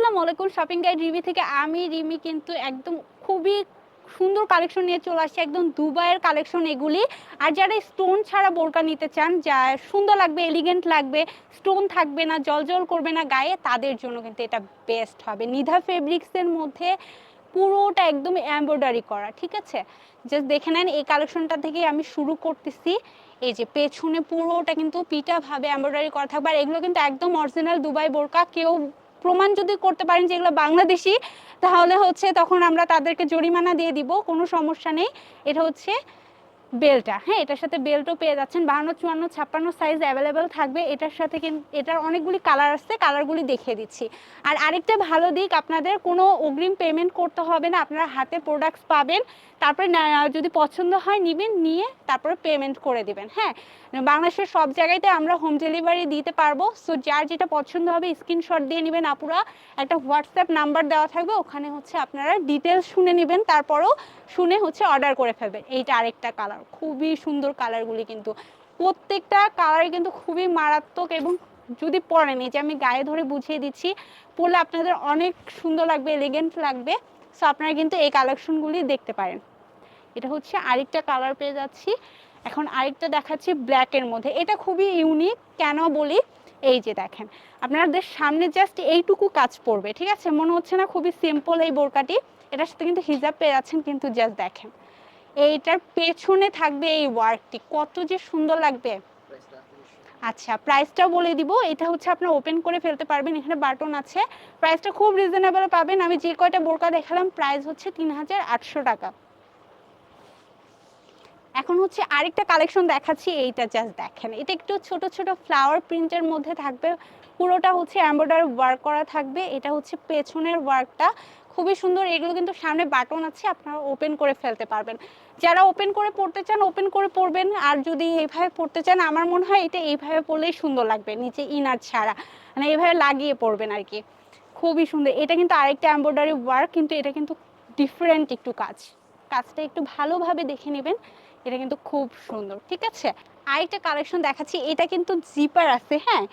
আসসালামু আলাইকুম shopping guide Rimi থেকে আমি, রিমি কিন্তু একদম খুবই সুন্দর কালেকশন নিয়ে চলে আসছি, একদম দুবাইয়ের কালেকশন এগুলি। আর যারা স্টোন ছাড়া বোরকা নিতে চান, যা সুন্দর লাগবে এলিগেন্ট লাগবে স্টোন থাকবে না জল জল করবে না গায়ে, তাদের জন্য কিন্তু এটা বেস্ট হবে। নিধা ফেব্রিক্সের মধ্যে পুরোটা একদম এমব্রয়ডারি করা, ঠিক আছে? জাস্ট দেখে নেন, এই কালেকশনটা থেকে আমি শুরু করতেছি। এই যে পেছনে পুরোটা কিন্তু পিটা ভাবে এমব্রয়ডারি করা থাকবে, আর এগুলো কিন্তু একদম অরিজিনাল দুবাই বোরকা, কেউ প্রমাণ যদি করতে পারেন যে এগুলো বাংলাদেশি, তাহলে হচ্ছে তখন আমরা তাদেরকে জরিমানা দিয়ে দিব, কোনো সমস্যা নেই। এটা হচ্ছে বেলটা। হ্যাঁ এটার সাথে বেল্টও পেয়ে যাচ্ছেন। বাহান্ন, চুয়ান্ন, ছাপ্পান্ন সাইজ অ্যাভেলেবেল থাকবে। এটার সাথে কিন্তু এটার অনেকগুলি কালার আসছে কালারগুলি দেখিয়ে দিচ্ছি। আর আরেকটা ভালো দিক, আপনাদের কোনো অগ্রিম পেমেন্ট করতে হবে না। আপনারা হাতে প্রোডাক্টস পাবেন। তারপরে যদি পছন্দ হয় নিবেন, নিয়ে তারপরে পেমেন্ট করে দিবেন। হ্যাঁ বাংলাদেশের সব জায়গাতে আমরা হোম ডেলিভারি দিতে পারব। সো যার যেটা পছন্দ হবে স্ক্রিনশট দিয়ে নেবেন আপুরা। একটা হোয়াটসঅ্যাপ নাম্বার দেওয়া থাকবে। ওখানে হচ্ছে আপনারা ডিটেলস শুনে নেবেন। তারপরও শুনে হচ্ছে অর্ডার করে ফেলবেন। এইটা আরেকটা কালার খুবই সুন্দর কালারগুলি কিন্তু। প্রত্যেকটা কালারই কিন্তু খুবই মারাত্মক এবং যদি পরেন, এই যে আমি গায়ে ধরে বুঝিয়ে দিচ্ছি, পরলে আপনাদের অনেক সুন্দর লাগবে এলিগেন্ট লাগবে। সো আপনারা কিন্তু এই কালেকশনগুলি দেখতে পারেন। এটা হচ্ছে আরেকটা কালার পেয়ে যাচ্ছি। এখন আরেকটা দেখাচ্ছি ব্ল্যাকের মধ্যে। এটা খুবই ইউনিক কেন বলি? এই যে দেখেন, আপনাদের সামনে জাস্ট এইটুকু কাজ পড়বে, ঠিক আছে? মনে হচ্ছে না খুবই সিম্পল এই বোরকাটি। এটার সাথে কিন্তু হিজাব পেয়ে যাচ্ছেন কিন্তু জাস্ট দেখেন। এইটার পেছনে থাকবে এই ওয়ার্কটি কত যে সুন্দর লাগবে। আচ্ছা প্রাইসটাও বলে দিব, এটা হচ্ছে আপনার ওপেন করে ফেলতে পারবেন, এখানে বাটন আছে। প্রাইসটা খুব রিজনেবল পাবেন, আমি যে কয়টা বোরকা দেখালাম প্রাইস হচ্ছে তিন হাজার আটশো টাকা। এখন হচ্ছে আরেকটা কালেকশন দেখাচ্ছি, এইটা জাস্ট দেখেন। এটা একটু ছোট ছোট ফ্লাওয়ার প্রিন্টের মধ্যে থাকবে, পুরোটা হচ্ছে এমব্রয়ডারি ওয়ার্ক করা থাকবে, এটা হচ্ছে পেছনের ওয়ার্কটা খুবই সুন্দর। এগুলো কিন্তু সামনে বাটন আছে, আপনারা ওপেন করে ফেলতে পারবেন। যারা ওপেন করে পড়তে চান ওপেন করে পড়বেন। আর যদি এইভাবে পড়তে চান, আমার মনে হয় এটা এইভাবে পড়লেই সুন্দর লাগবে, নিচে ইনার ছাড়া। মানে এইভাবে লাগিয়ে পড়বেন আর কি খুবই সুন্দর। এটা কিন্তু আরেকটা এম্ব্রয়ডারি ওয়ার্ক কিন্তু এটা কিন্তু ডিফারেন্ট একটু কাজ। কাজটা একটু ভালোভাবে দেখে নেবেন। এটা কিন্তু খুব সুন্দর, ঠিক আছে? আরেকটা কালেকশন দেখাচ্ছি, এটা কিন্তু জিপার আছে হ্যাঁ?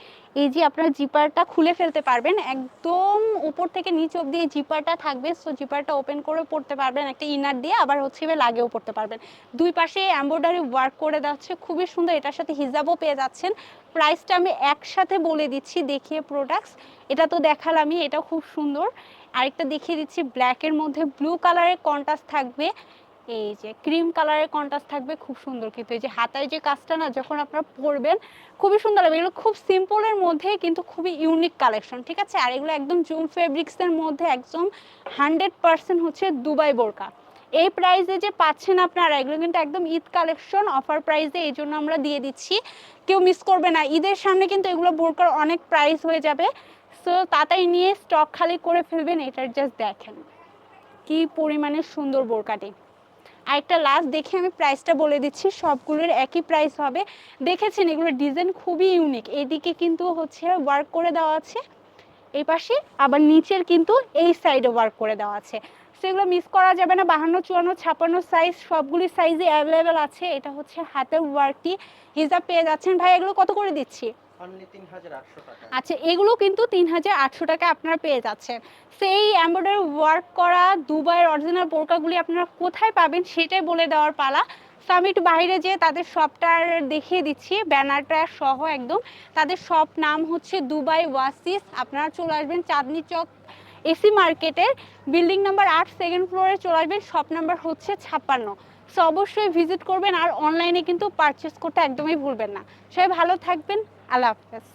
এই যে আপনার জিপারটা খুলে ফেলতে পারবেন, একদম উপর থেকে নিচ অব্দি এই জিপারটা থাকবে সো জিপারটা ওপেন করে পড়তে পারবেন, একটা ইনার দিয়ে আবার হচ্ছে লাগেও পড়তে পারবেন। দুই পাশে এমব্রয়ডারি ওয়ার্ক করে যাচ্ছে, খুবই সুন্দর, এটার সাথে হিজাবও পেয়ে যাচ্ছেন। প্রাইসটা আমি একসাথে বলে দিচ্ছি, দেখিয়ে প্রোডাক্টস এটা তো দেখালামই, এটা খুব সুন্দর। আরেকটা দেখিয়ে দিচ্ছি ব্ল্যাকের মধ্যে ব্লু কালারের কন্ট্রাস্ট থাকবে। এই যে ক্রিম কালারের কন্ট্রাস্ট থাকবে, খুব সুন্দর। কিন্তু এই যে হাতায় যে কাজটা না, যখন আপনারা পরবেন, খুবই সুন্দর লাগবে। এগুলো খুব সিম্পলের মধ্যে, কিন্তু খুবই ইউনিক কালেকশন ঠিক আছে? আর এগুলো একদম জুম ফেব্রিক্সের মধ্যে একদম হান্ড্রেড পার্সেন্ট হচ্ছে দুবাই বোরকা। এই প্রাইসে যে পাচ্ছেন আপনারা, এগুলো কিন্তু একদম ঈদ কালেকশন অফার প্রাইসে এই জন্য আমরা দিয়ে দিচ্ছি। কেউ মিস করবে না। ঈদের সামনে কিন্তু এগুলো বোরকার অনেক প্রাইস হয়ে যাবে। সো তাড়াতাড়ি নিয়ে স্টক খালি করে ফেলবেন, এটার জাস্ট দেখেন। কি পরিমাণে সুন্দর বোরকাটি। আরেকটা লাস্ট দেখে আমি প্রাইসটা বলে দিচ্ছি, সবগুলোর একই প্রাইস হবে। দেখেছেন, এগুলোর ডিজাইন খুবই ইউনিক এদিকে কিন্তু হচ্ছে ওয়ার্ক করে দেওয়া আছে, এই পাশে আবার নিচের কিন্তু এই সাইডে ওয়ার্ক করে দেওয়া আছে। সেগুলো মিস করা যাবে না, বাহান্ন, চুয়ান্ন, ছাপান্ন সাইজ সবগুলি সাইজে অ্যাভেলেবেল আছে। এটা হচ্ছে হাতের ওয়ার্কটি হিসাব পেয়ে যাচ্ছেন। ভাই, এগুলো কত করে দিচ্ছি? আচ্ছা এগুলো কিন্তু তিন হাজার আটশো টাকা আপনারা পেয়ে যাচ্ছেন। সেই এমব্রয়ডারি ওয়ার্ক করা দুবাইয়ের অরিজিনাল বোরকাগুলি আপনারা কোথায় পাবেন সেটাই বলে দেওয়ার পালা। তো আমি একটু বাইরে যেয়ে তাদের শপটার দেখিয়ে দিচ্ছি, ব্যানারটা সহ একদম। তাদের শপ নাম হচ্ছে দুবাই ওয়াসিস। আপনারা চলে আসবেন চাঁদনি চক এসি মার্কেটের বিল্ডিং নাম্বার আট সেকেন্ড ফ্লোরে চলে আসবেন শপ নাম্বার হচ্ছে ছাপ্পান্ন। সো অবশ্যই ভিজিট করবেন আর অনলাইনে কিন্তু পারচেস করতে একদমই ভুলবেন না। সবাই ভালো থাকবেন। আল্লাহ হাফেজ।